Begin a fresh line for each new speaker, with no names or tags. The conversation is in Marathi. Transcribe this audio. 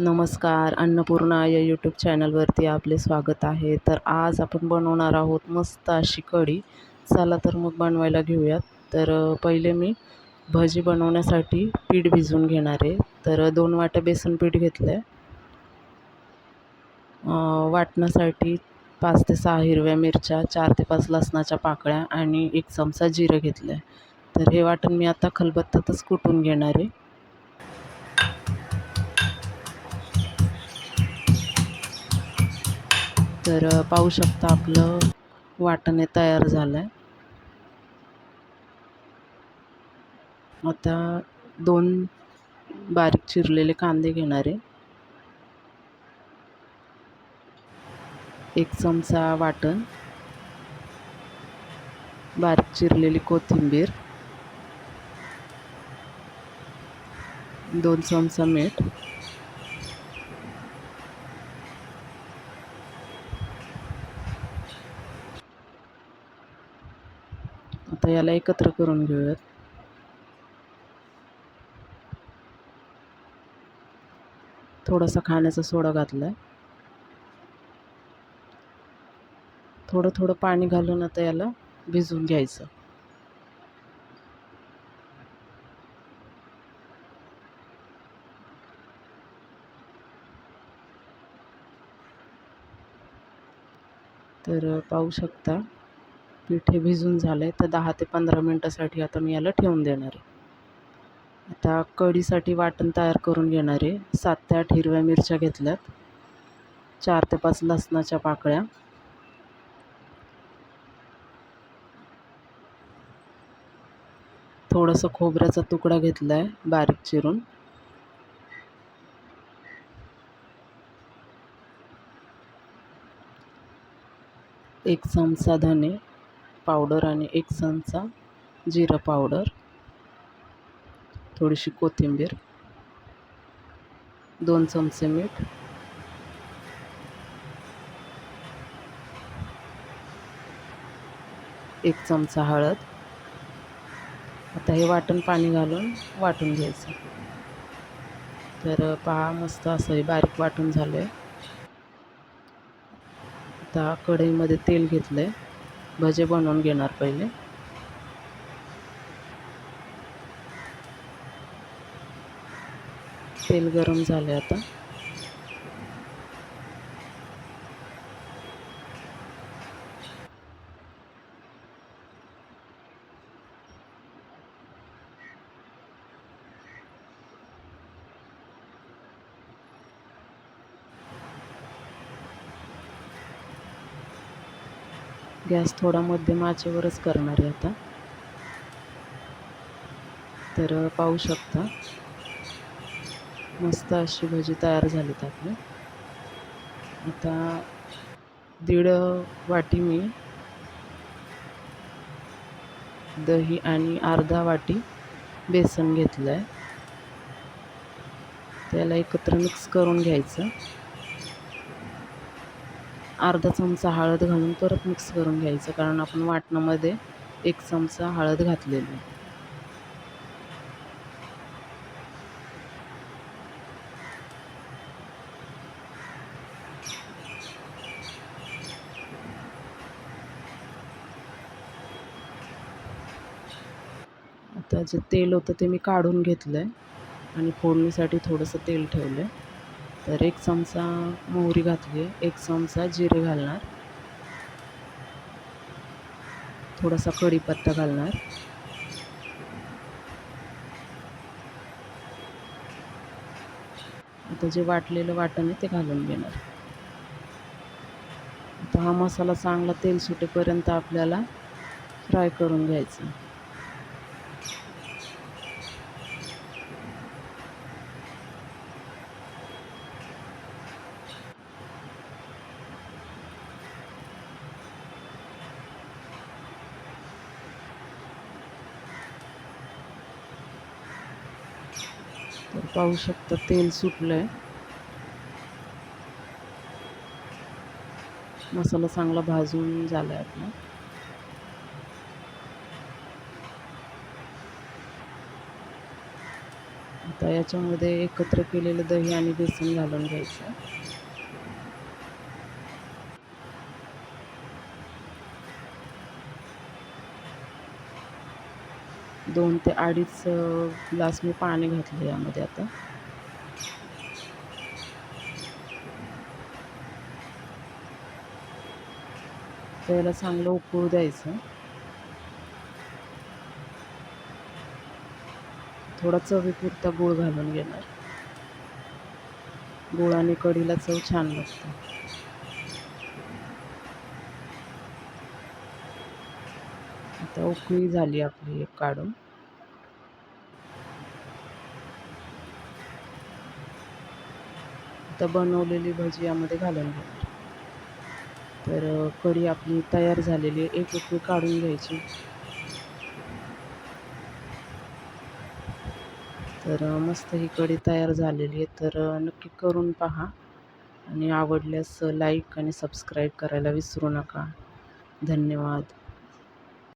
नमस्कार अन्नपूर्णा या यूट्यूब चॅनलवरती आपले स्वागत आहे. तर आज आपण बनवणार आहोत मस्त अशी कढी. चला तर मग बनवायला घेऊयात. तर पहिले मी भजी बनवण्यासाठी पीठ भिजवून घेणार आहे. तर दोन वाट्या बेसन पीठ घेतलं आहे वाटण्यासाठी पाच ते सहा हिरव्या मिरच्या चार ते पाच लसणाच्या पाकळ्या आणि एक चमचा जिरं घेतलं आहे तर हे वाटण मी आता खलबत्त्यातच कुटून घेणार आहे. तर पाहू शकता आपलं वाटण हे तयार झालं आहे आता दोन बारीक चिरलेले कांदे घेणार आहे. एक चमचा वाटण बारीक चिरलेली कोथिंबीर दोन चमचा मीठ आता याला एकत्र करून घेऊयात. थोडासा खाण्याचा सोडा घातला आहे थोडं थोडं पाणी घालून आता याला भिजवून घ्यायचं. तर पाहू शकता पीठ हे भिजून झालं आहे तर दहा ते पंधरा मिनटासाठी आता मी याला ठेवून देणार आहे. आता कढीसाठी वाटण तयार करून घेणार आहे. सात ते आठ हिरव्या मिरच्या घेतल्यात. चार ते पाच लसणाच्या पाकळ्या. थोडंसं खोबऱ्याचा तुकडा घेतला आहे बारीक चिरून. एक चमचा धने. पावडर आणि एक चमचा जिरं पावडर थोडीशी कोथिंबीर दोन चमचे मीठ एक चमचा हळद. आता हे वाटण पाणी घालून वाटून घ्यायचं. तर पहा मस्त असं हे बारीक वाटून झालं आहे आता कढईमध्ये तेल घेतलं आहे भजे बनवून घेणार पहिले. तेल गरम झाले आता. गॅस थोडा मध्यम आचेवरच करणार आहे आता. तर पाहू शकता. मस्त अशी भजी तयार झालीत आपली. आता दीड वाटी मी दही आणि अर्धा वाटी बेसन घेतलं आहे त्याला एकत्र मिक्स करून घ्यायचं. अर्धा चमचा हळद घालून परत मिक्स करून घ्यायचं कारण आपण वाटणामध्ये एक चमचा हळद घातलेली आता जे तेल होतं ते मी काढून घेतलं आहे आणि फोडणीसाठी थोडंसं तेल ठेवलं आहे तर एक चमचा मोहरी घातली आहे एक चमचा जिरे घालणार. थोडासा कढीपत्ता घालणार. आता जे वाटलेलं वाटण आहे ते घालून घेणार. आता हा मसाला चांगला तेल सुटेपर्यंत आपल्याला फ्राय करून घ्यायचा. तर पाहू शकता तेल सुटलं आहे मसाला चांगला भाजून झाला आहे आपला. आता याच्यामध्ये एकत्र केलेलं दही आणि बेसन घालून घ्यायचं. दोन ते अडीच ग्लास मी पाणी घातलं यामध्ये आता. त्याला चांगलं उकळू द्यायचं. थोडा चवीपुरता गूळ घालून घेणार. गूळ आणि कढीला चव छान लागते. आता उकळी झाली आपली एक काढून. आता बनवलेली भजी यामध्ये घालून घेणार. तर कढी आपली तयार झालेली आहे. एक उकळी काढून घ्यायची. तर मस्त ही कढी तयार झालेली आहे. तर नक्की करून पहा. आणि आवडल्यास लाईक आणि सबस्क्राईब करायला विसरू नका. धन्यवाद.